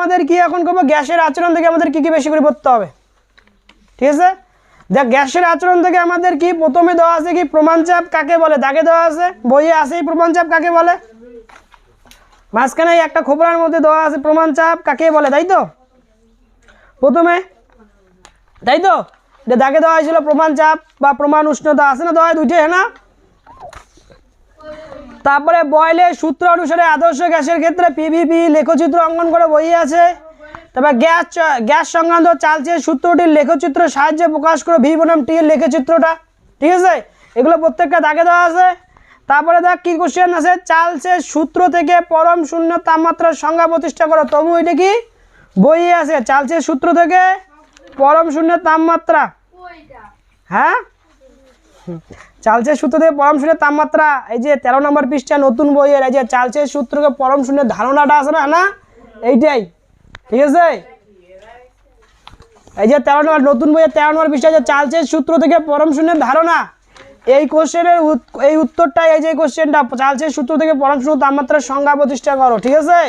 আমাদের কি এখন করব? গ্যাসের আচরণ থেকে আমাদের কি কি বেশি করে পড়তে হবে? ঠিক আছে? দেখ, গ্যাসের আচরণ থেকে আমাদের কি প্রথমে দেওয়া আছে কি প্রমাণ চাপ কাকে বলে? দাগে দেওয়া আছে? বইয়ে আছে এই প্রমাণ চাপ কাকে বলে? মাঝখানে একটা খোপড়ার মধ্যে দেওয়া আছে প্রমাণ চাপ কাকে বলে, তাই তো? প্রথমে, তাই তো? যে দাগে দেওয়া হয়েছিল প্রমাণ চাপ বা প্রমাণ উষ্ণতা আছে না দেওয়া হয় দুইটাই হ্যাঁ না? তারপরে বয়লের সূত্র অনুসারে আদর্শ গ্যাসের ক্ষেত্রে পিভিপি লেখচিত্র অঙ্কন করে বই আছে। তারপর গ্যাস গ্যাস সংক্রান্ত চালচে সূত্রটির লেখচিত্র সাহায্যে প্রকাশ করে ভি বনাম টি এর লেখচিত্রটা। ঠিক আছে? এগুলো প্রত্যেকটা দাগে দেওয়া আছে। তারপরে দেখ কি কোশ্চেন আছে? চালচে সূত্র থেকে পরম শূন্য তাপমাত্রার সংজ্ঞা প্রতিষ্ঠা করো। তবু এটা কি? বই আছে। চালচে সূত্র থেকে পরম শূন্য তাপমাত্রা। হ্যাঁ? চালচের সূত্র থেকে পরম শূন্যের তাপমাত্রা এই যে তেরো নম্বর পৃষ্ঠা নতুন বইয়ের এই যে চালচের সূত্রকে পরম শূন্যের ধারণাটা আছে না? না? এইটাই। ঠিক আছে? এই যে তেরো নম্বর নতুন বইয়ের তেরো নম্বর পৃষ্ঠা যে চালচের সূত্র থেকে পরম শূন্যের ধারণা। এই কোশ্চেনের এই উত্তরটা এই যে কোশ্চেনটা চালচের সূত্র থেকে পরম শূন্য তাপমাত্রার সংজ্ঞা প্রতিষ্ঠা করো ঠিক আছে?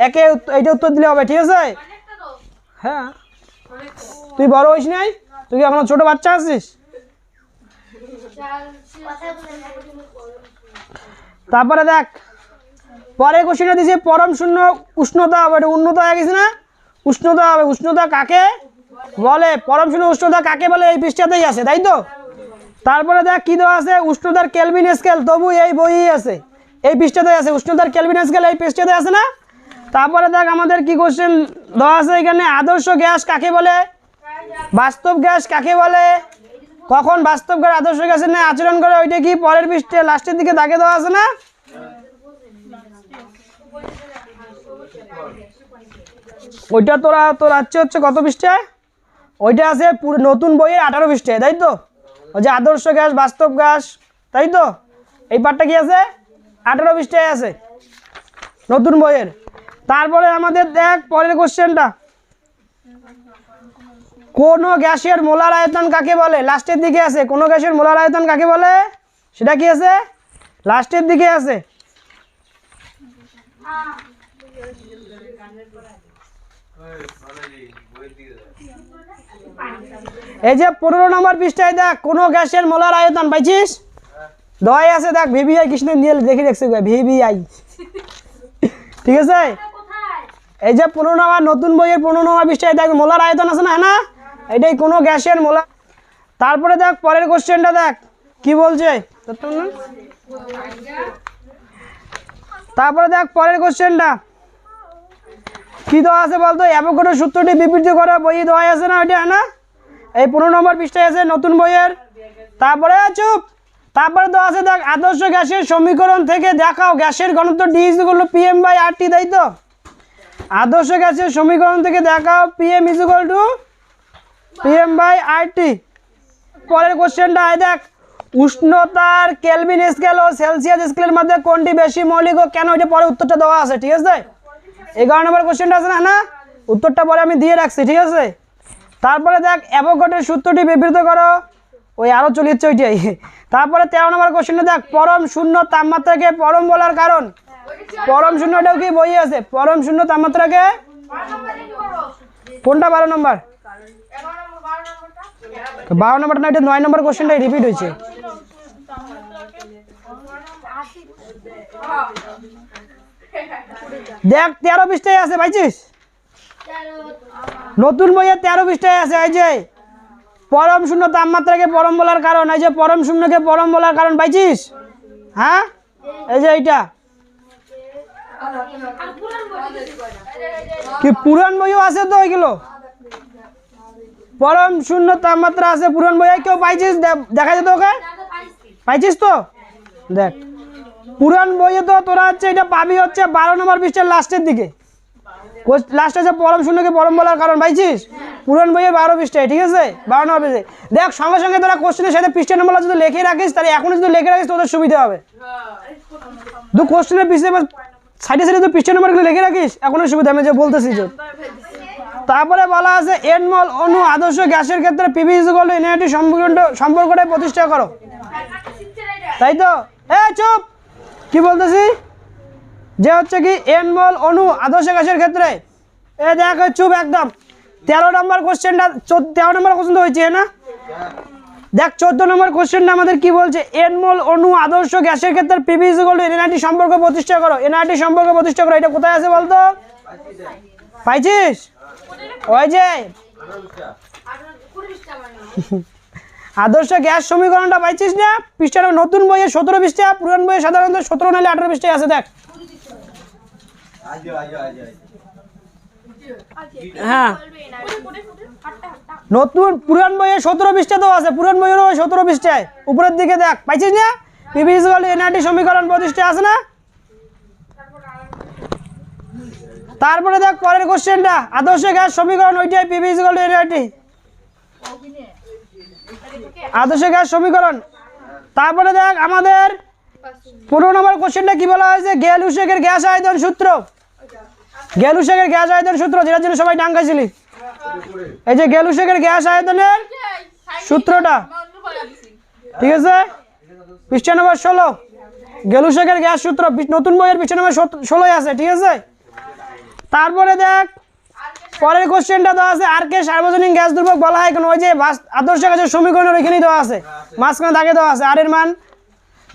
একে এইটা উত্তর দিলে হবে ঠিক আছে? হ্যাঁ। তুই বড় হইস নাই? তুই এখনও ছোট বাচ্চা আছিস? তারপরে দেখ, পরে কোশ্চেনটা দিয়েছে পরম শূন্য উষ্ণতা হবে এটা উন্নত হয়ে গেছে না? উষ্ণতা হবে, উষ্ণতা কাকে বলে? পরম শূন্য উষ্ণতা কাকে বলে? এই পৃষ্ঠাতেই আছে, তাই তো? তারপরে দেখ, কি দেওয়া আছে? উষ্ণতার কেলভিন স্কেল তবু এই বইই আছে। এই পৃষ্ঠাতেই আছে, উষ্ণতার কেলভিন স্কেল এই পৃষ্ঠাতে আছে না? তারপরে দেখ, আমাদের কি কোশ্চেন দেওয়া আছে এখানে? আদর্শ গ্যাস কাকে বলে? বাস্তব গ্যাস কাকে বলে? কখন বাস্তব গ্যাস আদর্শ গ্যাসের ন্যায় আচরণ করে, ওইটা কি পরের পৃষ্ঠে লাস্টের দিকে দাগে দেওয়া আছে না? ওইটা তোরা, তোর আছে হচ্ছে কত পৃষ্ঠায় ওইটা আছে পুরো নতুন বইয়ের আঠারো পৃষ্ঠায় তাই তো? ওই যে আদর্শ গ্যাস, বাস্তব গ্যাস, তাই তো? এই পার্টটা কি আছে? আঠারো পৃষ্ঠায় আছে, নতুন বইয়ের। তারপরে আমাদের দেখ পরের কোশ্চেনটা কোন গ্যাসের মোলার আয়তন কাকে বলে? লাস্টের দিকে আছে। কোন গ্যাসের মোলার আয়তন কাকে বলে? সেটা কি আছে? লাস্টের দিকে আছে। এই যে পনেরো নম্বর পৃষ্ঠায় দেখ কোন গ্যাসের মোলার আয়তন পাইছিস? দয় আছে দেখ ভিভিআই কৃষ্ণ নিয়ে দেখে দেখছি ভিভিআই। ঠিক আছে? এই যে পনেরো নম্বর নতুন বইয়ের পনেরো নম্বর পৃষ্ঠায় দেখ মোলার আয়তন আছে না না? এটাই কোনো গ্যাসের মোলা। তারপরে দেখ, পরের কোশ্চেনটা দেখ, কি বলছে? তারপরে দেখ, পরের কোশ্চেনটা কি দেওয়া আছে বলতো? অ্যাভোকাডো সূত্রটি বিবৃতি করা বই দেওয়া আছে না ওইটা, না? এই পনেরো নম্বর পৃষ্ঠায় আছে নতুন বইয়ের। তারপরে, চুপ। তারপরে দেওয়া আছে দেখ, আদর্শ গ্যাসের সমীকরণ থেকে দেখাও। গ্যাসের ঘনত্ব ডি ইজুগুলো পিএম বাই আর টি তাই তো? আদর্শ গ্যাসের সমীকরণ থেকে দেখাও পিএম ইজুগল টু পিএম বাই আর পরের কোশ্চেনটা আয় দেখ, উষ্ণতার কেলভিন স্কেল ও সেলসিয়াস স্কেলের মধ্যে কোনটি বেশি মৌলিক ও কেন ওইটা পরে উত্তরটা দেওয়া আছে, ঠিক আছে? এগারো নম্বর কোশ্চেনটা আছে না না? উত্তরটা পরে আমি দিয়ে রাখছি, ঠিক আছে? তারপরে দেখ, অ্যাভোকাডের সূত্রটি বিবৃত করো। ওই আরও চলিচ্ছে ওইটাই। তারপরে তেরো নম্বর কোশ্চেনটা দেখ, পরম শূন্য তাপমাত্রাকে পরম বলার কারণ। পরম শূন্যটাও কি বই আছে? পরম শূন্য তাপমাত্রাকে? কোনটা বারো নম্বর? বারো নম্বরটা না, এটা নয় নম্বর কোশ্চেনটাই রিপিট হয়েছে। দেখ, তেরো পৃষ্ঠায় আছে, পাইছিস? নতুন বইয়ে তেরো পৃষ্ঠায় আছে, এই যে, পরম শূন্য তাপমাত্রাকে পরম বলার কারণ, এই যে, পরম শূন্যকে পরম বলার কারণ, পাইছিস? হ্যাঁ? এই যে, এইটা। কি পুরান বইও আছে তো ওইগুলো? পরম শূন্য তাপমাত্রা আছে পুরান বইয়ে। কেউ পাইছিস? দেখা যেত ওকে? পাইছিস তো? দেখ পুরান বইয়ে তো তোরা হচ্ছে এটা পাবি হচ্ছে বারো নম্বর পৃষ্ঠার লাস্টের দিকে। লাস্টে যে পরম শূন্যকে পরম বলার কারণ, পাইছিস? পুরান বইয়ের বারো পৃষ্ঠায় ঠিক আছে? বারো নম্বর পৃষ্ঠায় দেখ, সঙ্গে সঙ্গে তোরা কোশ্চেনের সাথে পৃষ্ঠা নম্বর যদি লিখে রাখিস, তাহলে এখনই যদি লিখে রাখিস, তোদের সুবিধা হবে। দু কোশ্চেনের পিছিয়ে সাইডে সাইডে তো পৃষ্ঠা নম্বরগুলো লিখে রাখিস, এখনই সুবিধা আমি যে বলতেছি যে। তারপরে বলা আছে এনমল অনু আদর্শ গ্যাসের ক্ষেত্রে পিভি সম্পর্কটা প্রতিষ্ঠা করো। তাই তো? চুপ! কি বলতেছি? যে হচ্ছে কি এনমল অনু আদর্শ গ্যাসের ক্ষেত্রে এ, দেখ, চুপ একদম। তেরো নম্বর কোশ্চেনটা তেরো নম্বর কোশ্চেন তো হয়েছে না? দেখ, চোদ্দ নম্বর কোশ্চেনটা আমাদের কি বলছে? এনমোল অনু আদর্শ গ্যাসের ক্ষেত্রে এনআইটি সম্পর্ক প্রতিষ্ঠা করো। এনআইটি সম্পর্ক প্রতিষ্ঠা করো, এটা কোথায় আছে বলতো? পাইছিস? আদর্শ গ্যাস সমীকরণটা পাইছিস না? পৃষ্ঠাটা নতুন বইয়ে সতেরো পৃষ্ঠা, পুরান বইয়ে সাধারণত সতেরো নাহলে আঠারো পৃষ্ঠায় আছে, দেখ। হ্যাঁ। নতুন পুরান বইয়ে সতেরো পৃষ্ঠা তো আছে, পুরান বইয়েরও সতেরো পৃষ্ঠায়। উপরের দিকে দেখ, পাইছিস না? এনআরটি সমীকরণ প্রতিষ্ঠা আছে না? তারপরে দেখ, পরের কোশ্চেনটা আদর্শ গ্যাস সমীকরণ, ওইটাই পিভিএস গল এনআরটি আদর্শ গ্যাস সমীকরণ। তারপরে দেখ, আমাদের পনেরো নম্বর কোশ্চেনটা কি বলা হয়েছে? গেল উশেকের গ্যাস আয়তন সূত্র। গেল উশেকের গ্যাস আয়তন সূত্র, যেটার জন্য সবাই ডাঙ্গাইছিলি এই যে গেল উশেকের গ্যাস আয়তনের সূত্রটা। ঠিক আছে? পৃষ্ঠা নম্বর ষোলো। গেলুশেকের গ্যাস সূত্র, নতুন বইয়ের পৃষ্ঠা নম্বর ষোলোই আছে, ঠিক আছে? তারপরে দেখ, পরের কোশ্চেনটা দেওয়া আছে আর কে সার্বজনীন গ্যাস দুর্ভোগ বলা হয় কেন, ওই যে আদর্শ গ্যাসের সমীকরণের ওইখানেই দেওয়া আছে। মাঝখানে দাগে দেওয়া আছে আর এর মান,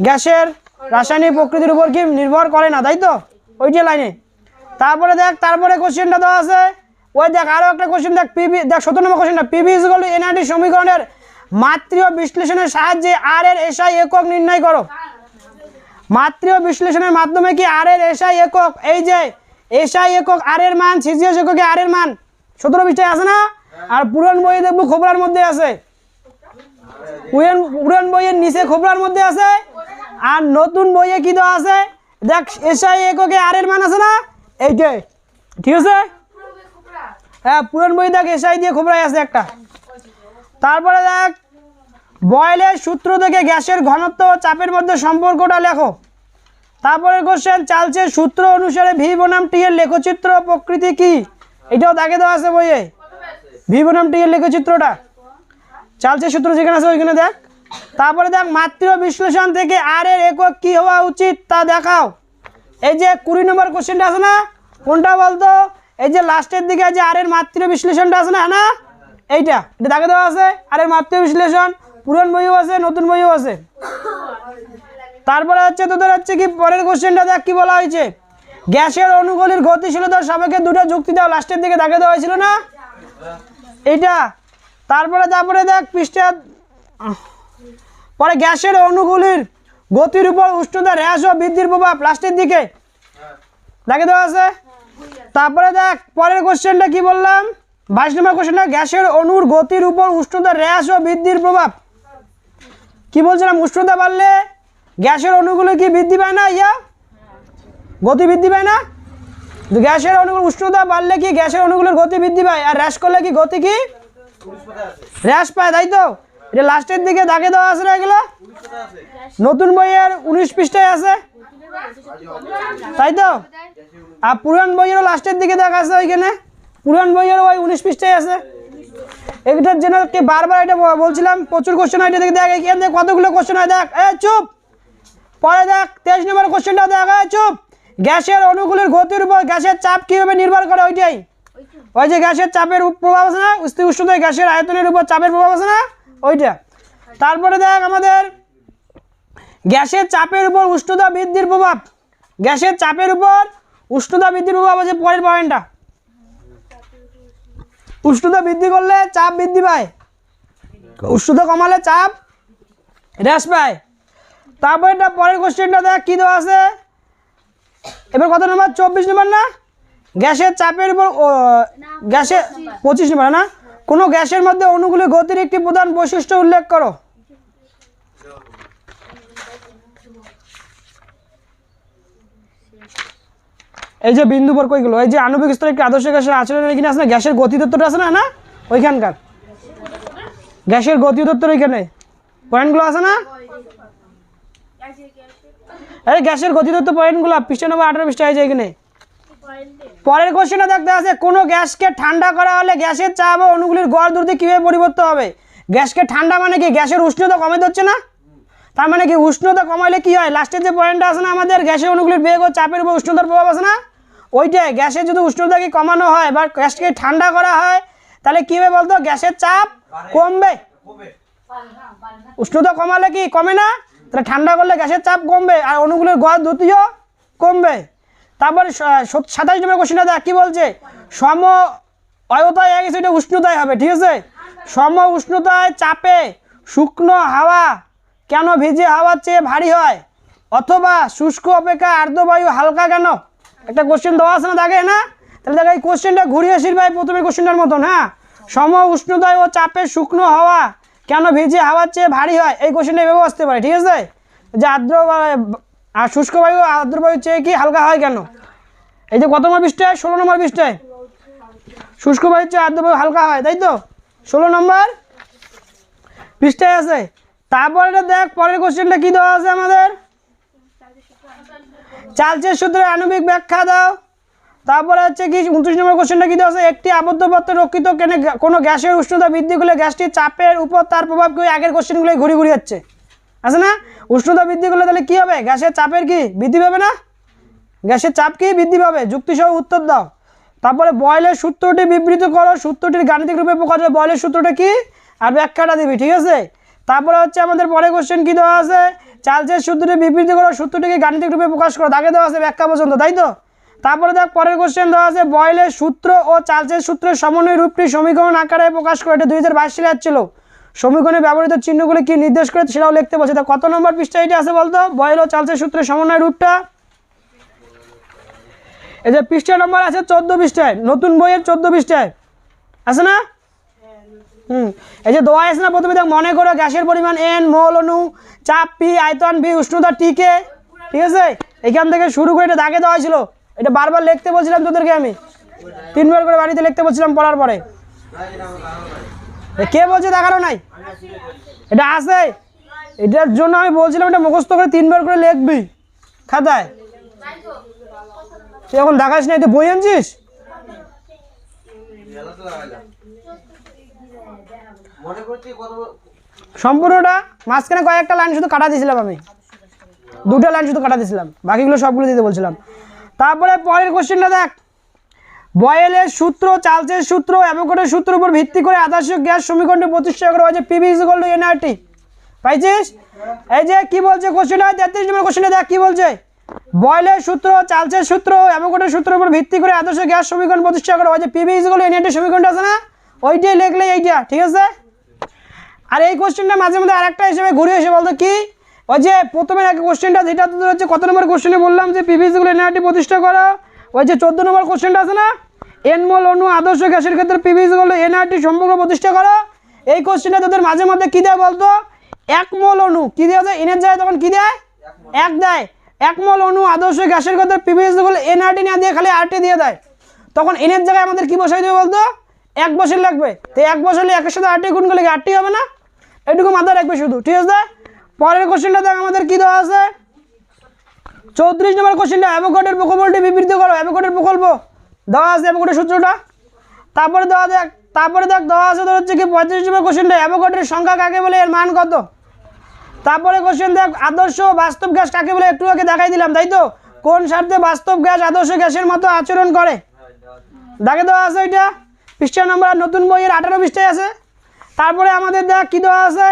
গ্যাসের রাসায়নিক প্রকৃতির উপর কি নির্ভর করে না, তাই তো? ওইটি লাইনে তারপরে দেখ, তারপরে কোশ্চেনটা দেওয়া আছে, ওই দেখ আরও একটা কোশ্চেন দেখ পিবি দেখ সত্তর নম্বর কোশ্চেনটা পিবি ইজগল এনআরটি সমীকরণের মাত্রীয় বিশ্লেষণের সাহায্যে আর এর এসআই একক নির্ণয় করো। মাত্রীয় বিশ্লেষণের মাধ্যমে কি আর এর এসআই একক? এই যে এসআই একক আর এর মান সিজিএস এককে আর এর মান। সতেরো পৃষ্ঠায় আছে না? আর পুরান বইয়ে দেখব খোবরার মধ্যে আছে। পুরান বইয়ের নিচে খোবরার মধ্যে আছে। আর নতুন বইয়ে কি দেওয়া আছে? দেখ এসআই এককে আর এর মান আছে না? এইটাই ঠিক আছে? হ্যাঁ পুরান বই দেখ এসআই দিয়ে খোবরাই আছে একটা। তারপরে দেখ, বয়েলের সূত্র থেকে গ্যাসের ঘনত্ব চাপের মধ্যে সম্পর্কটা লেখো। তারপরে কোশ্চেন চালছে সূত্র অনুসারে ভি বনাম টি এর লেখচিত্র প্রকৃতি কি? এটাও দাগে দেওয়া আছে বইয়ে। ভি বনাম টি এর লেখচিত্রটা। চালছে সূত্র যেখানে আছে ওইখানে দেখ। তারপরে দেখ, মাতৃ বিশ্লেষণ থেকে আর এর একক কি হওয়া উচিত তা দেখাও। এই যে কুড়ি নম্বর কোশ্চেনটা আছে না? কোনটা বলতো? এই যে লাস্টের দিকে যে আর এর মাতৃ বিশ্লেষণটা আছে না না? এইটা, এটা দাগে দেওয়া আছে। আর এর মাতৃ বিশ্লেষণ পুরান বইও আছে, নতুন বইও আছে। তারপরে হচ্ছে তোদের হচ্ছে কি পরের কোশ্চেনটা দেখ কি বলা হয়েছে? গ্যাসের অনুকূলের গতিশীলতার সাপেক্ষে দুটো যুক্তি দেওয়া লাস্টের দিকে দাগে দেওয়া হয়েছিল না? এইটা। তারপরে তারপরে দেখ পৃষ্ঠা পরে গ্যাসের অনুগুলির গতির উপর উষ্ণতা হ্রাস ও বৃদ্ধির প্রভাব লাস্টের দিকে। দাগে দেওয়া আছে তারপরে দেখ, পরের কোশ্চেনটা কি বললাম? বাইশ নম্বর কোশ্চেনটা গ্যাসের অণুর গতির উপর উষ্ণতা হ্রাস ও বৃদ্ধির প্রভাব। কি বলছিলাম? উষ্ণতা বাড়লে গ্যাসের অণুগুলো কি বৃদ্ধি পায় না ইয়া? গতি বৃদ্ধি পায় না? গ্যাসের অণুগুলো উষ্ণতা বাড়লে কি গ্যাসের অণুগুলোর গতি বৃদ্ধি পায়? আর হ্রাস করলে কি গতি কি? হ্রাস পায়, তাই তো? এটা লাস্টের দিকে দাগে দেওয়া আছে না এগুলো? নতুন বইয়ের উনিশ পৃষ্ঠায় আছে? তাই তো? আর পুরান বইয়েরও লাস্টের দিকে দেখা আছে ওইখানে? পুরান বইয়েরও ওই উনিশ পৃষ্ঠায় আছে। এটার জন্য বারবার এটা বলছিলাম? প্রচুর কোশ্চেন হয়, এটা দেখে দেখ, এখান থেকে কতগুলো কোশ্চেন হয় দেখ। এ চুপ! পরে দেখ, তেইশ নম্বর কোশ্চেনটা দেখ চুপ। গ্যাসের অনুকূলের গতির উপর গ্যাসের চাপ কীভাবে নির্ভর করে ওইটাই? ওই যে গ্যাসের চাপের প্রভাব আছে না? উষ্ণ উষ্ণতায় গ্যাসের আয়তনের উপর চাপের প্রভাব আছে না? ওইটা। তারপরে দেখ আমাদের, গ্যাসের চাপের উপর উষ্ণতা বৃদ্ধির প্রভাব। গ্যাসের চাপের উপর উষ্ণতা বৃদ্ধির প্রভাব আছে পরের পয়েন্টটা উষ্ণতা বৃদ্ধি করলে চাপ বৃদ্ধি পায়। উষ্ণতা কমালে চাপ হ্রাস পায়। তারপরে এটা পরের কোশ্চেনটা দেখ, কী দেওয়া আছে? এবার কত নম্বর চব্বিশ নম্বর না? গ্যাসের চাপের উপর গ্যাসের পঁচিশ নম্বর না? কোনো গ্যাসের মধ্যে অনুকূলে গতির একটি প্রধান বৈশিষ্ট্য উল্লেখ করো। এই যে বিন্দু পর কইগুলো এই যে আণবিক স্তরে একটি আদর্শ গ্যাসের আচরণের এখানে আছে না? গ্যাসের গতিতত্ত্বটা আছে না না? ওইখানকার। গ্যাসের গতিতত্ত্বের ওইখানে পয়েন্টগুলো আছে না? আরে গ্যাসের গতিতত্ত্ব পয়েন্টগুলো পৃষ্ঠা নম্বর আঠারো পৃষ্ঠা আছে এখানে। পরের কোশ্চেনটা দেখতে আছে কোনো গ্যাসকে ঠান্ডা করা হলে গ্যাসের চাপ ও অনুগুলির গড় দূরত্ব কীভাবে পরিবর্তন হবে? গ্যাসকে ঠান্ডা মানে কি গ্যাসের উষ্ণতা কমে হচ্ছে না? তার মানে কি উষ্ণতা কমাইলে কি হয়? লাস্টের যে পয়েন্টটা আছে না আমাদের গ্যাসের অনুগুলির বেগ ও চাপের উপর উষ্ণতার প্রভাব আছে না? ওইটাই গ্যাসের যদি উষ্ণতাকে কমানো হয় বা গ্যাসকে ঠান্ডা করা হয় তাহলে কী হবে বলতো? গ্যাসের চাপ কমবে। উষ্ণতা কমালে কি কমে না? তাহলে ঠান্ডা করলে গ্যাসের চাপ কমবে আর অনুগুলোর গড় দ্রুতিও কমবে। তারপরে সাতাশ নম্বর কোশ্চেনটা দেখ, কী বলছে? সম অয়তায় এক সেটা উষ্ণতায় হবে, ঠিক আছে? সম উষ্ণতায় চাপে শুকনো হাওয়া কেন ভিজে হাওয়ার চেয়ে ভারী হয়? অথবা শুষ্ক অপেক্ষা আর্দ্রবায়ু হালকা কেন? একটা কোশ্চেন দেওয়া আছে না, দেখে না? তাহলে দেখো, এই কোশ্চেনটা ঘুরিয়ে আসির ভাই, প্রথমে কোশ্চেনটার মতন হ্যাঁ? সম উষ্ণতায় ও চাপে শুকনো হাওয়া কেন ভিজে হাওয়ার চেয়ে ভারী হয়? এই কোশ্চেনটা এভাবে আসতে পারে, ঠিক আছে? যে আর্দ্র আর শুষ্ক বায়ু, আর্দ্র বায়ুর চেয়ে কি হালকা হয় কেন? এই যে কত নম্বর পৃষ্ঠায়? ষোলো নম্বর পৃষ্ঠায়। শুষ্ক বায়ুর চেয়ে আর্দ্র বায়ু হালকা হয়, তাই তো? ষোলো নম্বর পৃষ্ঠায় আছে। তারপরে দেখ, পরের কোশ্চেনটা কি দেওয়া আছে আমাদের? চার্লসের সূত্রের আণবিক ব্যাখ্যা দাও। তারপরে হচ্ছে কি, উনত্রিশ নম্বর কোশ্চেনটা কি দেওয়া আছে? একটি আবদ্ধ পাত্রে রক্ষিত কেন কোনো গ্যাসের উষ্ণতা বৃদ্ধি করলে গ্যাসটির চাপের উপর তার প্রভাব কি আগের কোশ্চেনগুলোই ঘুরে ঘুরে যাচ্ছে। আছে না? উষ্ণতা বৃদ্ধি করলে তাহলে কি হবে? গ্যাসের চাপের কি? বৃদ্ধি পাবে না? গ্যাসের চাপ কি? বৃদ্ধি পাবে। যুক্তিসহ উত্তর দাও। তারপরে বয়লের সূত্রটি বিবৃত করো। সূত্রটির গাণিতিক রূপে প্রকাশ হবে। বয়লের সূত্রটা কি? আর ব্যাখ্যাটা দিবি, ঠিক আছে? তারপরে হচ্ছে আমাদের পরে কোশ্চেন কী দেওয়া আছে? চার্লসের সূত্রটি বিবৃতি করো। সূত্রটিকে গাণিতিক রূপে প্রকাশ করো। তাকে দেওয়া আছে ব্যাখ্যা পর্যন্ত, তাই তো? তারপরে দেখ, পরের কোশ্চেন দেওয়া আছে বয়লের সূত্র ও চার্লসের সূত্রের সমন্বয় রূপটি সমীকরণ আকারে প্রকাশ করে, এটা দুই হাজার বাইশ সালে আসছিল। সমীকরণে ব্যবহৃত চিহ্নগুলি কি নির্দেশ করে, সেটাও লিখতে বলছে। তা কত নম্বর পৃষ্ঠা এটা আছে বলতো? বয়েল ও চার্লসের সূত্রের সমন্বয় রূপটা? এই যে পৃষ্ঠা নম্বর আছে চোদ্দ পৃষ্ঠায়, নতুন বইয়ের চোদ্দ পৃষ্ঠায়। আছে না? হুম, এই যে দোয়া আছে না, প্রথমে দেখ, মনে করো গ্যাসের পরিমাণ এন মোল অনু চাপ পি আয়তন বি উষ্ণতা টিকে ঠিক আছে? এখান থেকে শুরু করে এটা দাগে দেওয়া হয়েছিল। এটা বারবার লিখতে বলছিলাম তোদেরকে আমি। তিনবার করে বাড়িতে লিখতে বলছিলাম পড়ার পরে। কে বলছে দেখারও নাই? এটা আছে। এটার জন্য আমি বলছিলাম এটা মুখস্থ করে তিনবার করে লিখবি। খাতায়। তুই এখন দেখাস না তুই বই আনছিস? সম্পূর্ণটা মাঝখানে কয়েকটা লাইন শুধু কাটা দিয়েছিলাম আমি। দুটো লাইন শুধু কাটা দিয়েছিলাম। বাকিগুলো সবগুলো দিতে বলছিলাম। তারপরে পরের কোশ্চেনটা দেখ। বয়েলের সূত্র, চার্লসের সূত্র, অ্যাভোকাডের সূত্র উপর ভিত্তি করে আদর্শ গ্যাস সমীকরণটি প্রতিষ্ঠা করা হয়েছে। PV is equal to nRT পাইছিস? এই যে কি বলছে কোশ্চেনটা তেত্রিশ নম্বর কোশ্চেনটা দেখ কি বলছে। বয়েলের সূত্র, চার্লসের সূত্র, অ্যাভোকাডের সূত্রের উপর ভিত্তি করে আদর্শ গ্যাস সমীকরণ প্রতিষ্ঠা করা হয়েছে। PV is equal to nRT সমীকরণটা আছে না? ওইটাই লিখলে এইটা, ঠিক আছে? আর এই কোশ্চেনটা মাঝে মধ্যে আরেকটা হিসেবে ঘুরে এসে বলতো কি? ওই যে প্রথমে এক কোশ্চেনটা যেটা তোদের হচ্ছে কত নম্বর কোশ্চেনে বললাম যে পিভিসিগুলো এনআরটি প্রতিষ্ঠা করা? ওই যে চোদ্দ নম্বর কোশ্চেনটা আছে না? এনমল অনু আদর্শ গ্যাসের ক্ষেত্রে পিভিসিগুলো এনআরটি সম্পর্ক প্রতিষ্ঠা করা। এই কোশ্চেনটা তোদের মাঝে মধ্যে কী দেয় বলতো? এক মোল অনু কী দেওয়া যায়? এনের যায় তখন কী দেয়? এক দেয়। এক মোল অনু আদর্শ গ্যাসের ক্ষেত্রে পিভিসিগুলো এনআরটি না দিয়ে খালি আরটি দিয়ে দেয়। তখন এনের জায়গায় আমাদের কী বসাই দেবে বলতো? এক বছর লাগবে। তো এক বছর একের সাথে আটটি গুণ করলে কি আটটি হবে না? এটুকু মাথায় রাখবে শুধু। ঠিক আছে? পরের কোশ্চেনটা দেখ, আমাদের কি দেওয়া আছে? চৌত্রিশ নম্বর কোশ্চেনটা অ্যাভোকাডের প্রকল্পটি বিবৃত করো অ্যাভোকাডের প্রকল্প। দেওয়া আছে অ্যাভোকাডের সূত্রটা? তারপরে দেওয়া দেখ, তারপরে দেখ, দেওয়া আছে তোর হচ্ছে কি, পঁয়ত্রিশ নম্বর কোশ্চেনটা অ্যাভোকাডের সংখ্যা কাকে বলে, এর মান কত? তারপরে কোশ্চেন দেখ, আদর্শ বাস্তব গ্যাস কাকে বলে, একটু আগে দেখাই দিলাম, তাই তো? কোন স্বার্থে বাস্তব গ্যাস আদর্শ গ্যাসের মতো আচরণ করে? দাগে দেওয়া আছে ওইটা। পৃষ্ঠা নম্বর নতুন বইয়ের আঠারো পৃষ্ঠায় আছে। তারপরে আমাদের দেখ, কি দেওয়া আছে?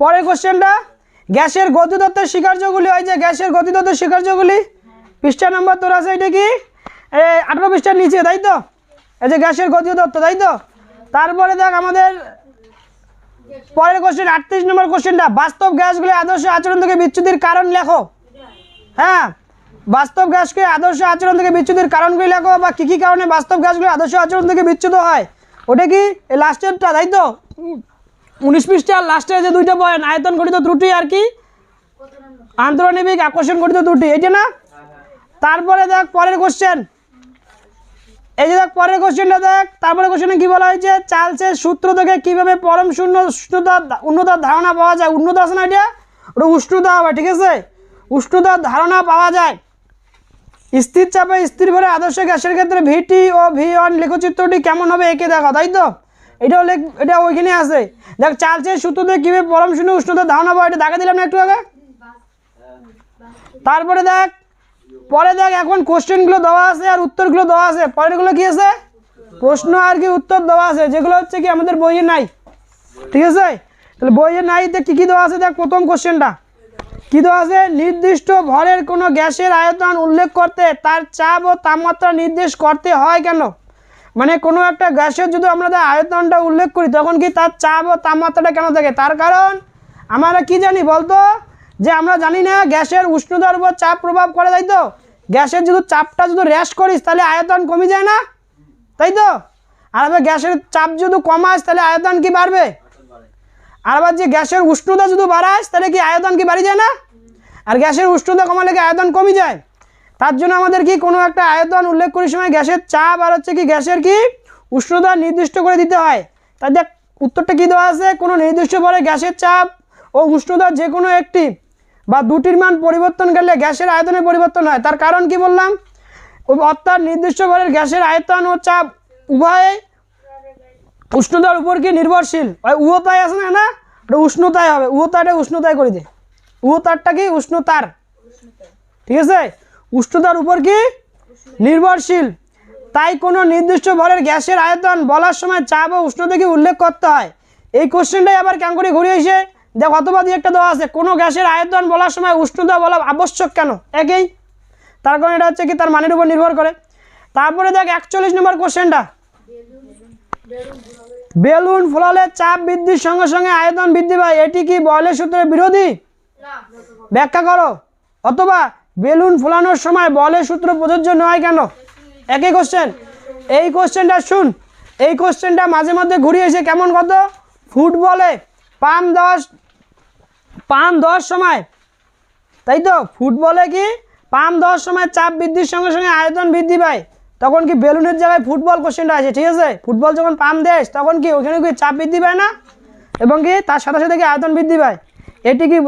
পরের কোশ্চেনটা গ্যাসের গতিতত্ত্বের স্বীকার্যগুলি ওই যে গ্যাসের গতিতত্ত্বের স্বীকার্যগুলি পৃষ্ঠা নম্বর তোর আছে এটা কি? আঠারো পৃষ্ঠার নিচে, তাই তো? এই যে গ্যাসের গতিতত্ত্ব তাই তো? তারপরে দেখ আমাদের পরের কোশ্চেন আটত্রিশ নম্বর কোশ্চেনটা বাস্তব গ্যাসগুলি আদর্শ আচরণ থেকে বিচ্যুতির কারণ লেখো। হ্যাঁ? বাস্তব গ্যাসকে আদর্শ আচরণ থেকে বিচ্যুতির কারণগুলি লেখো বা কী কী কারণে বাস্তব গ্যাসগুলি আদর্শ আচরণ থেকে বিচ্যুত হয়? ওটা কি? লাস্টেরটা তাই তো? উনিশ পৃষ্ঠার লাস্টের যে দুইটা পয়েন্ট আয়তন গঠিত ত্রুটি আর কি? আন্তরাণবিক আকর্ষণ গঠিত ত্রুটি যে না? তারপরে দেখ, পরের কোশ্চেন এই যে দেখ, পরের কোশ্চেনটা দেখ তারপরে কোশ্চেনে কি বলা হয়েছে? চার্লসের সূত্র থেকে কীভাবে পরম শূন্য, উষ্ণতা উন্নতার ধারণা পাওয়া যায়? উন্নত আছে না এটা? ওটা উষ্ণতা হবে, ঠিক আছে? উষ্ণতার ধারণা পাওয়া যায়। স্থির চাপে, স্থির ভরে আদর্শ গ্যাসের ক্ষেত্রে ভিটি ও ভি ওয়ান লেখচিত্রটি কেমন হবে একে দেখা, তাই তো? এটাও লেখ, এটা ওইখানে আছে। দেখ চালচের সূত্রতে কীভাবে পরম শূন্য উষ্ণতা ধারণা পাবো এটা দেখা দিলাম না একটু আগে? তারপরে দেখ, পরে দেখ, এখন কোশ্চেনগুলো দেওয়া আছে আর উত্তরগুলো দেওয়া আছে। পরেরগুলো কি আছে? প্রশ্ন আর কি উত্তর দেওয়া আছে। যেগুলো হচ্ছে কি আমাদের বইয়ে নাই। ঠিক আছে? তাহলে বইয়ে নাইতে কী কী দেওয়া আছে? দেখ, প্রথম কোশ্চেনটা। কী দেওয়া আছে? নির্দিষ্ট ভরের কোনো গ্যাসের আয়তন উল্লেখ করতে তার চাপ ও তাপমাত্রা নির্দেশ করতে হয় কেন? মানে কোনো একটা গ্যাসের যদি আমরা আয়তনটা উল্লেখ করি, তখন কি তার চাপ ও তাপমাত্রাটা কেন থাকে? তার কারণ আমরা কি জানি বলতো? যে আমরা জানি না গ্যাসের উষ্ণতার উপর চাপ প্রভাব করে, তাই তো? গ্যাসের যদি চাপটা যদি র্যাশ করিস, তাহলে আয়তন কমে যায় না? তাই তো? আর গ্যাসের চাপ যদি কমাস, তাহলে আয়তন কি বাড়বে? আর আবার যে গ্যাসের উষ্ণতা যদি বাড়াস তাহলে কি আয়তন কি বাড়ি যায় না? আর গ্যাসের উষ্ণতা কমালে কি আয়তন কমে যায়? তার জন্য আমাদের কি কোনো একটা আয়তন উল্লেখ করার সময় গ্যাসের চাপ আর হচ্ছে কি গ্যাসের কি উষ্ণতা নির্দিষ্ট করে দিতে হয়। তার দেখ, উত্তরটা কী দেওয়া আছে? কোনো নির্দিষ্ট পরে গ্যাসের চাপ ও উষ্ণতা যে কোনো একটি বা দুটির মান পরিবর্তন করলে গ্যাসের আয়তনের পরিবর্তন হয়। তার কারণ কি বললাম? অর্থাৎ নির্দিষ্ট ভরের গ্যাসের আয়তন ও চাপ উভয়ে উষ্ণতার উপর কি নির্ভরশীল? ওই উহতায় আছে না না? ওটা উষ্ণতায় হবে। উহতাটা উষ্ণতায় করে দে। উহতারটা কি? উষ্ণতার। ঠিক আছে? উষ্ণতার উপর কি? নির্ভরশীল। তাই কোনো নির্দিষ্ট ভরের গ্যাসের আয়তন বলার সময় চাপ ও উষ্ণতাকে উল্লেখ করতে হয়? এই কোশ্চেনটাই আবার কেন করে ঘুরে এসে দেখ, অথবা দিয়ে একটা দেওয়া আছে। কোনো গ্যাসের আয়তন বলার সময় উষ্ণতা বলা আবশ্যক কেন? একই। তার কারণ এটা হচ্ছে কি? তার মানের উপর নির্ভর করে। তারপরে দেখ, একচল্লিশ নম্বর কোশ্চেনটা। বেলুন ফোলালে চাপ বৃদ্ধির সঙ্গে সঙ্গে আয়তন বৃদ্ধি পায়। এটি কি বয়লের সূত্রের বিরোধী? ব্যাখ্যা করো। অথবা বেলুন ফোলানোর সময় বলের সূত্র প্রযোজ্য নয় কেন? একই কোশ্চেন এই কোশ্চেনটা শুন। এই কোশ্চেনটা মাঝে মধ্যে ঘুরিয়ে এসে কেমন কত? ফুটবলে পাম দশ পাম দশ সময়। তাই তো? ফুটবলে কি? পাম দশ সময় চাপ বৃদ্ধির সঙ্গে সঙ্গে আয়তন বৃদ্ধি পায়। তখন কি বেলুনের জায়গায় ফুটবল কোশ্চেনটা আছে ঠিক আছে? ফুটবল যখন পাম দেশ তখন কি ওখানে কি চাপ বৃদ্ধি পায় না? এবং কি তার সাথে সাথে কি আয়তন বৃদ্ধি পায়? এটি কি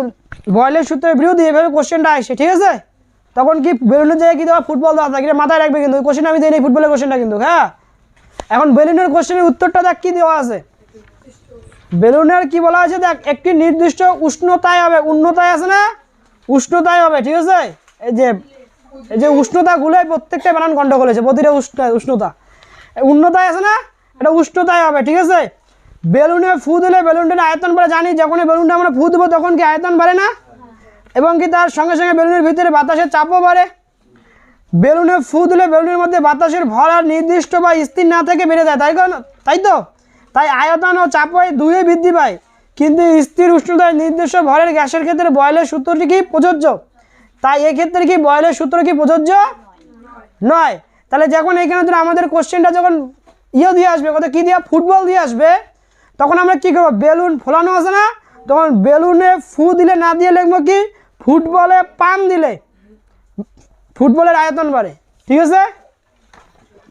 বয়লের সূত্রের বিরোধী এভাবে কোশ্চেনটা আসে, ঠিক আছে? তখন কি বেলুনের জায়গায় কি দেওয়া ফুটবল দেওয়া থাকে? মাথায় রাখবে কিন্তু কোশ্চেন আমি দিই ফুটবলের কোশ্চেনটা কিন্তু হ্যাঁ? এখন বেলুনের কোশ্চেনের উত্তরটা দেখ, কী দেওয়া আছে? বেলুনের কি বলা আছে? দেখ, একটি নির্দিষ্ট উষ্ণতায় হবে, উন্নতায় আছে না? উষ্ণতায় হবে, ঠিক আছে? এই যে এই যে উষ্ণতাগুলোই প্রত্যেকটা বানান গন্ডগোল হয়েছে, প্রতিটা উষ্ণ উষ্ণতা। উন্নতায় আছে না? এটা উষ্ণতায় হবে, ঠিক আছে? বেলুনে ফু দিলে বেলুনটার আয়তন বাড়ে জানি যখন বেলুনটা আমরা ফু দেবো তখন কি আয়তন বাড়ে না? এবং কি তার সঙ্গে সঙ্গে বেলুনের ভিতরে বাতাসের চাপও বাড়ে। বেলুনে ফু দিলে বেলুনের মধ্যে বাতাসের ভর নির্দিষ্ট বা স্থির না থেকে বেড়ে যায়, তাই কারণ তাই তো? তাই আয়তন ও চাপ ওই দুয়ে বৃদ্ধি পায়। কিন্তু স্থির উষ্ণতায় নির্দিষ্ট ভরের গ্যাসের ক্ষেত্রে বয়লের সূত্রটি কি? প্রযোজ্য। তাই এক্ষেত্রে কি বয়লের সূত্র কি প্রযোজ্য? নয়। তাহলে যখন এখানে ধরো আমাদের কোশ্চেনটা যখন ইয়ে দিয়ে আসবে কত কী দিয়ে? ফুটবল দিয়ে আসবে। তখন আমরা কী করব? বেলুন ফোলানো আছে না? তখন বেলুনে ফু দিলে, না দিয়ে লিখব কি? ফুটবলে পাম দিলে। ফুটবলের আয়তন বাড়ে। ঠিক আছে?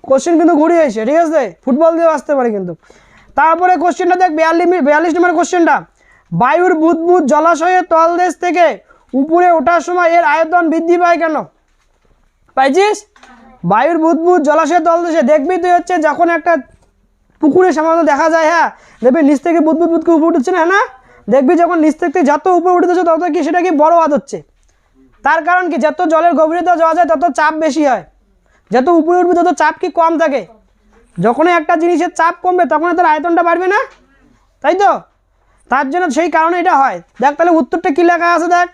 কোশ্চেন কিন্তু ঘুরিয়ে এসে ঠিক আছে? ফুটবল দিয়েও আসতে পারে কিন্তু। তারপরে কোশ্চেনটা দেখ, বিয়াল্লিশ বিয়াল্লিশ নম্বর কোশ্চেনটা বায়ুর বুদবুদ জলাশয়ের তলদেশ থেকে উপরে ওঠার সময় এর আয়তন বৃদ্ধি পায় কেন? পাইছিস? বায়ুর বুদবুদ জলাশয়ের তলদেশে দেখবি তুই হচ্ছে যখন একটা পুকুরে সামান্য দেখা যায় হ্যাঁ দেখবি নিচ থেকে বুদবুদ বুদকে উপরে উঠছে না না? দেখবি যখন নিচ থেকে যত উপরে উঠতেছে তত কি সেটা কি বড় হাত হচ্ছে? তার কারণ কি? যত জলের গভীরতা যাওয়া যায়, তত চাপ বেশি হয়। যত উপরে উঠবে, তত চাপ কি কম থাকে? যখনই একটা জিনিসের চাপ কমবে তখন তার আয়তনটা বাড়বে না? তাই তো? তার জন্য সেই কারণে এটা হয়। দেখ তাহলে উত্তরটা কী লেখা আছে দেখ?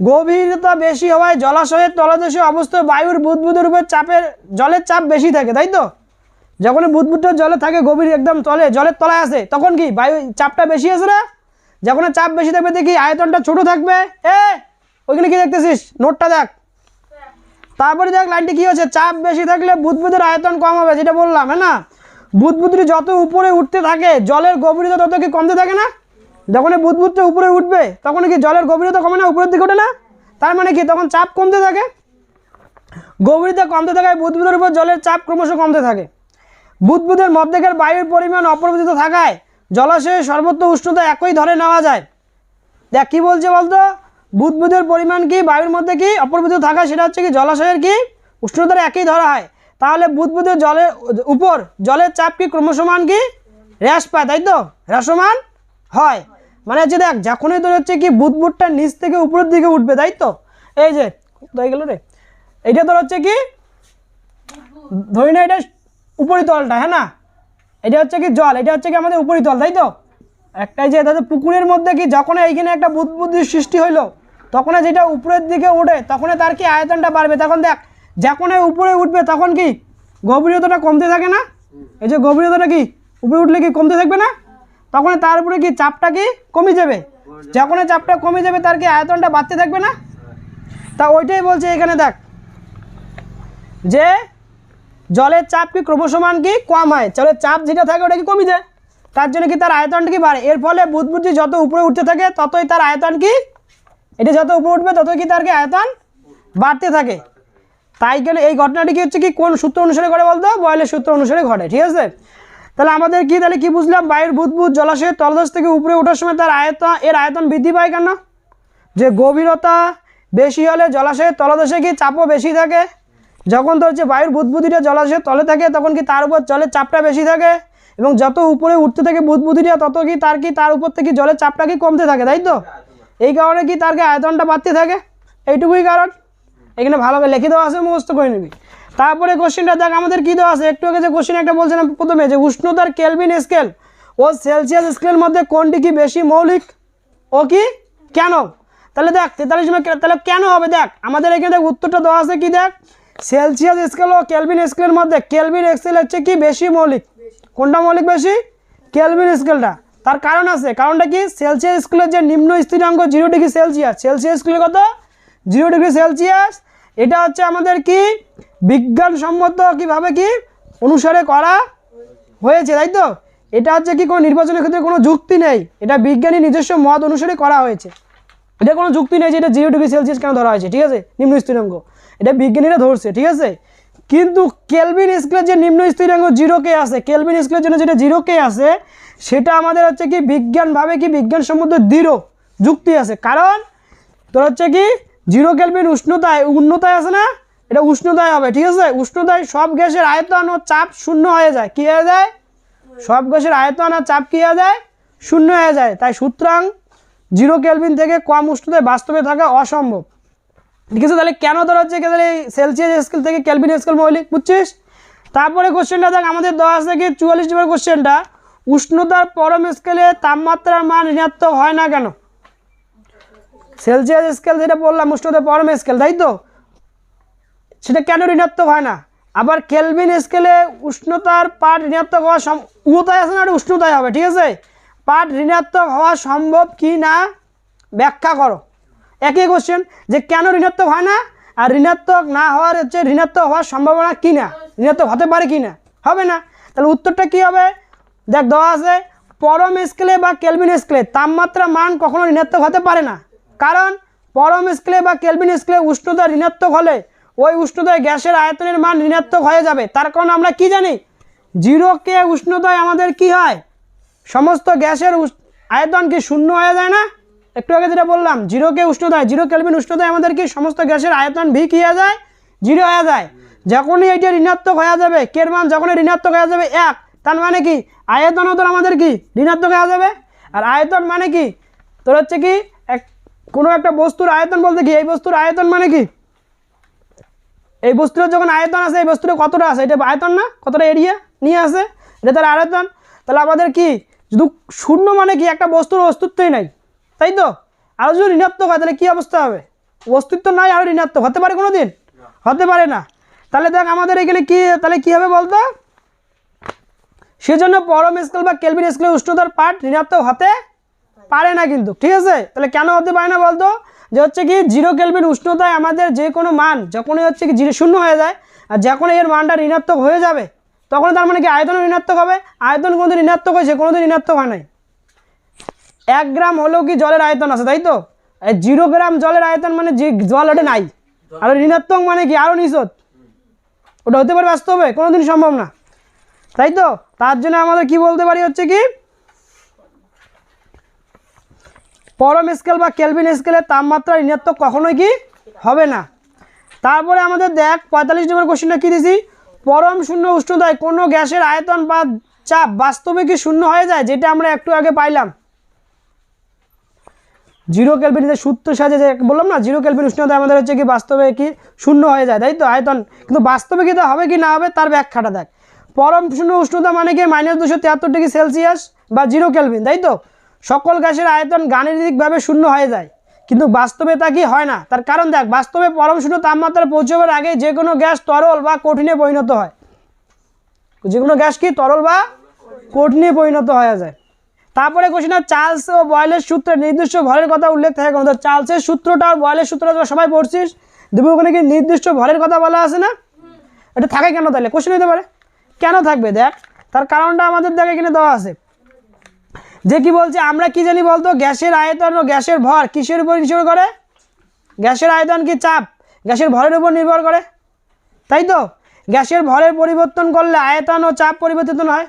গভীরতা বেশি হওয়ায় জলাশয়ের তলদেশে অবস্থায় বায়ুর বুদবুদের উপর চাপের, জলের চাপ বেশি থাকে, তাই তো? যখন বুদবুদটা জলে থাকে, গভীর একদম তলে, জলের তলায় আছে তখন কি বায়ু চাপটা বেশি আছে না? যখন চাপ বেশি থাকবে, দেখি আয়তনটা ছোট থাকবে। এ, ওইখানে কি দেখতেছিস? নোটটা দেখ। তারপরে দেখ লাইনটি কী হচ্ছে? চাপ বেশি থাকলে বুদবুদের আয়তন কম হবে, যেটা বললাম হ্যাঁ না? বুদবুদটি যত উপরে উঠতে থাকে, জলের গভীরতা তত কি কমতে থাকে না? যখন এই বুদবুদটা উপরে উঠবে তখন কি জলের গভীরতা কমে না? উপরের দিকে ওঠে না? তার মানে কি? তখন চাপ কমতে থাকে। গভীরতা কমতে থাকায় বুদবুদের উপর জলের চাপ ক্রমশ কমতে থাকে। বুদবুদের মধ্যেকার বায়ুর পরিমাণ অপরিবর্তিত থাকায় জলাশয়ের সর্বত্র উষ্ণতা একই ধরে নেওয়া যায়। দেখ, কী বলছে বলতো? বুদবুদের পরিমাণ কি, বায়ুর মধ্যে কি অপরিবর্তিত থাকা সেটা হচ্ছে কি, জলাশয়ের কি উষ্ণতার একই ধরা হয়। তাহলে বুদবুদের জলের উপর জলের চাপ কি ক্রমশমান কি? হ্রাস পায়, তাই তো? হ্রাসমান হয়। মানে হচ্ছে দেখ, যখনই তোর হচ্ছে কি বুদবুদটা নিচ থেকে উপরের দিকে উঠবে, তাই তো? এই যে, কোথায় গেল রে? এইটা তোর হচ্ছে কি, ধরি না এটা উপরিতলটা হ্যাঁ না? এটা হচ্ছে কি জল, এটা হচ্ছে কি আমাদের উপরিতল, তাই তো? একটাই যে তাদের পুকুরের মধ্যে কি যখন এইখানে একটা বুদবুদ্ধির সৃষ্টি হইল তখন যেটা উপরের দিকে ওঠে তখন তার কি আয়তনটা বাড়বে? তখন দেখ যখন উপরে উঠবে, তখন কি গভীরতাটা কমতে থাকে না? এই যে গভীরতাটা কি, উপরে উঠলে কি কমতে থাকবে না? তখন তার উপরে কি চাপটা কি কমে যাবে? যখন চাপটা কমে যাবে, তার কি আয়তনটা বাড়তে থাকবে না? তা ওইটাই বলছে এখানে দেখ। যে জলের চাপ কি ক্রমসমান কি কম হয়? জলের চাপ যেটা থাকে ওটা কি কমে যায়। তার জন্য কি তার আয়তনটা কি বাড়ে? এর ফলে বুদবুদটি যত উপরে উঠতে থাকে, ততই তার আয়তন কি? এটা যত উপরে উঠবে, ততই কি তার কি আয়তন বাড়তে থাকে। তাই গেলে এই ঘটনাটি কি হচ্ছে কি? কোন সূত্র অনুসারে ঘটে বলতো? বয়েলের সূত্র অনুসারে ঘটে, ঠিক আছে? তাহলে আমাদের কি, তাহলে কি বুঝলাম? বায়ুর বুদবুদ জলাশয়ের তলদেশ থেকে উপরে ওঠার সময় তার আয়তন, এর আয়তন বৃদ্ধি পায় কেন? যে গভীরতা বেশি হলে জলাশয়ের তলদেশে কি চাপও বেশি থাকে? যখন তোর হচ্ছে বায়ুর বুদবুদিটা জলাশয়ের তলে থাকে, তখন কি তার উপর জলের চাপটা বেশি থাকে? এবং যত উপরে উঠতে থাকে বুদবুদিটা, তত কি তার কি, তার উপর থেকে জলের চাপটা কি কমতে থাকে, তাই তো? এই কারণে কি তার কি আয়তনটা বাড়তে থাকে? এইটুকুই কারণ। এখানে ভালোভাবে লিখে দেওয়া আছে, মুখস্থ করে নিবি। তারপরে কোশ্চেনটা দেখ, আমাদের কী দেওয়া আছে? একটু আগে যে কোশ্চেন একটা বলছিলাম প্রথমে, যে উষ্ণতার কেলভিন স্কেল ও সেলসিয়াস স্কেলের মধ্যে কোনটি কি বেশি মৌলিক? ও কি? কেন? তাহলে দেখ, তেতাল্লিশ তাহলে কেন হবে? দেখ, আমাদের এখানে দেখ, উত্তরটা দেওয়া আছে কি দেখ? সেলসিয়াস স্কেল ও কেলভিন স্কেলের মধ্যে কেলভিন স্কেল হচ্ছে কি বেশি মৌলিক? কোনটা মৌলিক বেশি? কেলভিন স্কেলটা তার কারণ আছে, কারণটা কি? সেলসিয়াস স্কেলের যে নিম্ন স্থিরাঙ্ক জিরো ডিগ্রি সেলসিয়াস সেলসিয়াস স্কেলে কত? জিরো ডিগ্রি সেলসিয়াস এটা হচ্ছে আমাদের কি? বিজ্ঞানসম্মত কীভাবে কি অনুসারে করা হয়েছে, তাই তো? এটা হচ্ছে কি কোনো নির্বাচনের ক্ষেত্রে কোনো যুক্তি নেই। এটা বিজ্ঞানী নিজস্ব মত অনুসারে করা হয়েছে। এটা কোনো যুক্তি নেই যে এটা জিরো ডিগ্রি সেলসিয়াস কেন ধরা হয়েছে, ঠিক আছে? নিম্ন স্থিরাঙ্ক। এটা বিজ্ঞানীরা ধরছে, ঠিক আছে? কিন্তু কেলভিন স্কেলের যে নিম্ন স্থিরাঙ্ক জিরো কে আছে, কেলভিন স্কেলের জন্য যেটা জিরো কে আছে, সেটা আমাদের হচ্ছে কি বিজ্ঞানভাবে কি বিজ্ঞানসম্মত দৃঢ় যুক্তি আছে। কারণ তোর হচ্ছে কি জিরো কেলভিন উষ্ণতায়, উন্নতায় আছে না? এটা উষ্ণতায় হবে, ঠিক আছে? উষ্ণতায় সব গ্যাসের আয়তন ও চাপ শূন্য হয়ে যায়। কী হয়ে যায়? সব গ্যাসের আয়তন আর চাপ কী হয়ে যায়? শূন্য হয়ে যায়। তাই সুতরাং জিরো কেলভিন থেকে কম উষ্ণতায় বাস্তবে থাকা অসম্ভব। ঠিক আছে? তাহলে কেন তোর হচ্ছে তাহলে সেলসিয়াস স্কেল থেকে কেলভিন স্কেল মৌলিক, বুঝছিস? তারপরে কোশ্চেনটা দেখ, আমাদের দেওয়া থেকে চুয়াল্লিশ নম্বর কোশ্চেনটা উষ্ণতার পরম স্কেলে তাপমাত্রার মান ঋণাত্মক হয় না কেন? সেলসিয়াস স্কেল যেটা বললাম, উষ্ণতার পরম স্কেল তাই তো? সেটা কেন ঋণাত্মক হয় না? আবার কেলভিন স্কেলে উষ্ণতার পাট ঋণাত্মক হওয়া উষ্ণতায় আছে না এটা উষ্ণতায় হবে, ঠিক আছে? পাট ঋণাত্মক হওয়া সম্ভব কি না? ব্যাখ্যা করো। একই কোশ্চেন যে কেন ঋণাত্মক হয় না? আর ঋণাত্মক না হওয়ার হচ্ছে ঋণাত্মক হওয়ার সম্ভাবনা কি না? ঋণাত্মক হতে পারে কি না? হবে না। তাহলে উত্তরটা কি হবে? দেখ, দেওয়া আছে, পরম স্কেলে বা কেলভিন স্কেলে তাপমাত্রা মান কখনো ঋণাত্মক হতে পারে না। কারণ পরম স্কেলে বা কেলভিন স্কেলে উষ্ণতা ঋণাত্মক হলে ওই উষ্ণতায় গ্যাসের আয়তনের মান ঋণাত্মক হয়ে যাবে। তার কারণ আমরা কি জানি? জিরো কে উষ্ণতায় আমাদের কি হয়? সমস্ত গ্যাসের আয়তন কি শূন্য হয়ে যায় না? একটু আগে যেটা বললাম, জিরো কে উষ্ণতায় জিরো কেলভিন উষ্ণতায় আমাদের কি সমস্ত গ্যাসের আয়তন ভি কি হয়ে যায়? জিরো হয়ে যায়। যখনই এটা ঋণাত্মক হয়ে যাবে কের মান যখনই ঋণাত্মক হয়ে যাবে? এক। তার মানে কি? আয়তনও তোর আমাদের কি? ঋণাত্মক হয়ে যাবে। আর আয়তন মানে কি? তোর হচ্ছে কি, এক কোনো একটা বস্তুর আয়তন বলতে কি? এই বস্তুর আয়তন মানে কি? এই বস্তুর যখন আয়তন আছে, এই বস্তুর কতটা আছে? এটা আয়তন না? কতটা এরিয়া? নিয়ে আসে। এটা তার আয়তন। তাহলে আমাদের কি? শুধু শূন্য মানে কি? একটা বস্তুর অস্তিত্বই নাই। তাই তো? আরও যদি ঋণাত্মক হয়, তাহলে কী অবস্থা হবে? অস্তিত্ব নাই আরও ঋণাত্মক। হতে পারে কোনো দিন হতে পারে না। তাহলে দেখ, আমাদের এখানে কি, তাহলে কী হবে বলতো? সেজন্য পরম স্কেল বা কেলভিন স্কেলের উষ্ণতার পাঠ ঋণাত্মক হতে পারে না কিন্তু। ঠিক আছে? তাহলে কেন হতে পারে না বলতো? যে হচ্ছে কি জিরো কেলভিন উষ্ণতায় আমাদের যে কোনো মান যখনই হচ্ছে কি জিরো শূন্য হয়ে যায় আর যখন এর মানটা ঋণাত্মক হয়ে যাবে তখন তার মানে কি আয়তন ঋণাত্মক হবে, আয়তন কোনোদিন ঋণাত্মক হয়েছে, কোনোদিন ঋণাত্মক হয় নাই। এক গ্রাম হলেও কি জলের আয়তন আছে, তাই তো? জিরো গ্রাম জলের আয়তন মানে যে জল ওটা নাই, আর ঋণাত্মক মানে কি আরও নিষদ ওটা হতে পারে বাস্তবে, কোনোদিন সম্ভব না। তাই তো? তার জন্য আমাদের কি বলতে পারি হচ্ছে কি? পরম স্কেল বা কেলভিন স্কেলের তাপমাত্রা ঋণাত্মক কখনোই কি হবে না। তারপরে আমাদের দেখ, পঁয়তাল্লিশ নম্বর কোশ্চেনটা কী দিছি? পরম শূন্য উষ্ণতায় কোনো গ্যাসের আয়তন বা চাপ বাস্তবে কি শূন্য হয়ে যায়, যেটা আমরা একটু আগে পাইলাম। জিরো ক্যালভিনের সূত্র সাজে যে বললাম না জিরো ক্যালভিন উষ্ণতা আমাদের হচ্ছে কি বাস্তবে কি শূন্য হয়ে যায়, তাই তো? আয়তন, কিন্তু বাস্তবে কি হবে কি না হবে, তার ব্যাখ্যাটা দেখ। পরম শূন্য উষ্ণতা মানে কি? মাইনাস দুশো তিয়াত্তর ডিগ্রি সেলসিয়াস বা জিরো ক্যালভিন তাই তো? সকল গ্যাসের আয়তন গাণিতিকভাবে শূন্য হয়ে যায়। কিন্তু বাস্তবে তা কি হয় না? তার কারণ দেখ, বাস্তবে পরম শূন্য তাপমাত্রা পৌঁছবার আগে যে কোনো গ্যাস তরল বা কঠিনে পরিণত হয়। যে কোনো গ্যাস কি তরল বা কঠিনে পরিণত হয়ে যায়। তারপরে কোশ্চেন চার্লস ও বয়েলের সূত্রে নির্দিষ্ট ভরের কথা উল্লেখ থাকে। কোনো চার্লসের সূত্রটা আর বয়েলের সূত্রটা তোরা সবাই পড়ছিস। দেবো ওখানে কি নির্দিষ্ট ভরের কথা বলা আছে না? এটা থাকে কেন তাহলে? কোশ্চেন হতে পারে। কেন থাকবে? দেখ, তার কারণটা আমাদের দেখে এখানে দেওয়া আছে। যে কি বলছে, আমরা কি জানি বলতো, গ্যাসের আয়তন ও গ্যাসের ভর কিসের উপর নির্ভর করে? গ্যাসের আয়তন কি চাপ? গ্যাসের ভরের উপর নির্ভর করে। তাই তো? গ্যাসের ভরের পরিবর্তন করলে আয়তন ও চাপ পরিবর্তন হয়।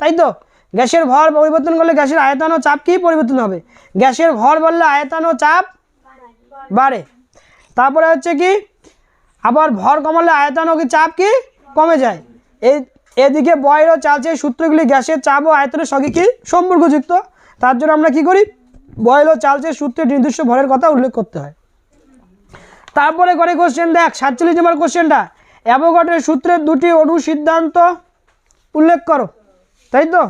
তাই তো? গ্যাসের ভর পরিবর্তন করলে গ্যাসের আয়তন ও চাপ কি পরিবর্তন হবে? গ্যাসের ভর বললে আয়তন ও চাপ বাড়ে। তারপরে হচ্ছে কি? আবার ভর কমালে আয়তন ও কি চাপ কি কমে যায়। এই এদিকে বয়ের ও চালছে, সূত্রগুলি গ্যাসের চাপ ও আয়তনের সঙ্গে কি সম্পর্কযুক্ত? তার জন্য আমরা কি করি? বয়েল ও চালছে সূত্রে নির্দিষ্ট ভরের কথা উল্লেখ করতে হয়। তারপরে করে কোশ্চেন দেখ, সাতচল্লিশ নম্বর কোশ্চেনটা অ্যাভোগাড্রের সূত্রের দুটি অনু সিদ্ধান্ত উল্লেখ করো, তাই তো?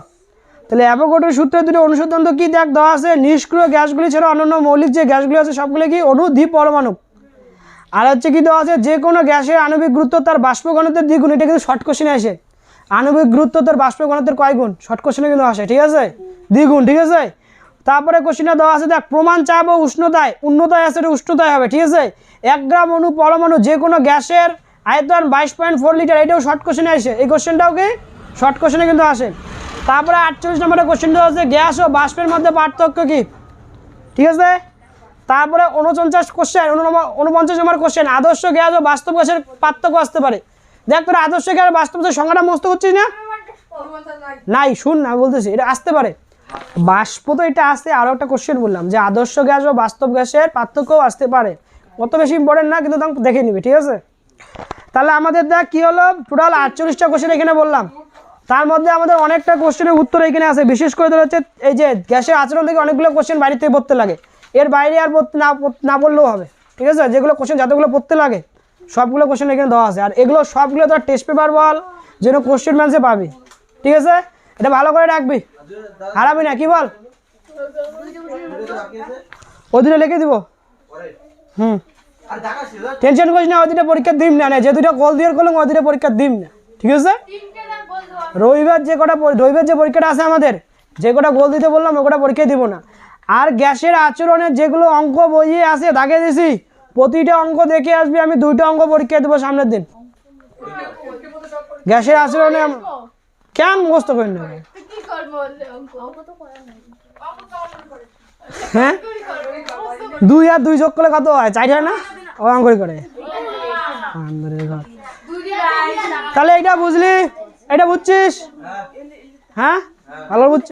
তাহলে অ্যাভোগাড্রের সূত্রের দুটি অনুসিদ্ধান্ত কি দেখ, দেওয়া আছে, নিষ্ক্রিয় গ্যাসগুলি ছাড়া অন্যান্য মৌলিক যে গ্যাসগুলি আছে, সবগুলো কি অনু দ্বিপরমাণু আর হচ্ছে কি দেওয়া আছে, যে কোনো গ্যাসের আণবিক গুরুত্ব তার বাষ্প ঘনত্বের দ্বিগুণ, এটা কিন্তু শর্ট কোশ্চেনে আসে। আণবিক গুরুত্ব তার বাষ্প ঘনত্বের কয় গুণ? শর্ট কোশ্চেনে কিন্তু আসে ঠিক আছে? দ্বিগুণ ঠিক আছে? তারপরে কোশ্চেনটা দেওয়া আছে, দেখ, প্রমাণ চাপ ও উষ্ণতায়, উন্নতায় আছে এটা উষ্ণতায় হবে, ঠিক আছে? এক গ্রাম অনু পরমাণু যে কোনো গ্যাসের আয়তন বাইশ পয়েন্ট ফোর লিটার এটাও শর্ট কোশ্চেনে আসে। এই কোশ্চেনটাও কি? শর্ট কোশ্চেনে কিন্তু আসে। তারপরে আটচল্লিশ নম্বরের কোশ্চেনটা হচ্ছে গ্যাস ও বাষ্পের মধ্যে পার্থক্য কী? ঠিক আছে? তারপরে উনপঞ্চাশ কোশ্চেন উনপঞ্চাশ নম্বর কোশ্চেন আদর্শ গ্যাস ও বাস্তব গ্যাসের পার্থক্য আসতে পারে। দেখ তোরা আদর্শ গ্যাস আর বাস্তব সংখ্যাটা মস্ত করছিস না? নাই, শুন না বলতেছি, এটা আসতে পারে। বাষ্প তো এটা আসতে আরও একটা কোশ্চেন বললাম, যে আদর্শ গ্যাস ও বাস্তব গ্যাসের পার্থক্যও আসতে পারে। অত বেশি ইম্পর্টেন্ট না, কিন্তু তখন দেখে নিবি, ঠিক আছে? তাহলে আমাদের দেখ কী হলো? টোটাল আটচল্লিশটা কোশ্চেন এখানে বললাম। তার মধ্যে আমাদের অনেকটা কোশ্চেনের উত্তর এখানে আছে। বিশেষ করে ধর হচ্ছে, এই যে গ্যাসের আচরণ থেকে অনেকগুলো কোশ্চেন থেকে পড়তে লাগে। এর বাইরে আর না পড়লেও হবে, ঠিক আছে? যেগুলো কোশ্চেন যতগুলো পড়তে লাগে। সবগুলো কোশ্চেন এখানে দেওয়া আছে। আর এগুলো সবগুলো তোর টেস্ট পেপার বল যেন কোশ্চেন ম্যানসে পাবি। ঠিক আছে? এটা ভালো করে রাখবি। হারাবি না, কি বল? ওদিনে লিখে দিব। হুম। টেনশন করিস না, ওই দুটো পরীক্ষা দিম না যে দুটো কল দিয়ে করলাম, ওই দুটো পরীক্ষা দিম না। ঠিক আছে? রবিবার যে কটা রবিবার যে পরীক্ষাটা আছে আমাদের, যে কটা গোল দিতে বললাম ও কটা পরীক্ষায় দিব না। আর গ্যাসের আচরণের যেগুলো অঙ্ক বইয়ে আছে দাগে দিছি। প্রতিটা অঙ্ক দেখে আসবি, আমি দুইটা অঙ্ক পরীক্ষা দেবো সামনের দিন। গ্যাসের আচরণে কেন মুখস্থ করি হ্যাঁ? দুই আর দুই যোগ করলে কত হয়? চার হয় না? ও অঙ্ক করে তাহলে এটা বুঝলি? এটা বুঝছিস? হ্যাঁ? ভালো বুঝছিস?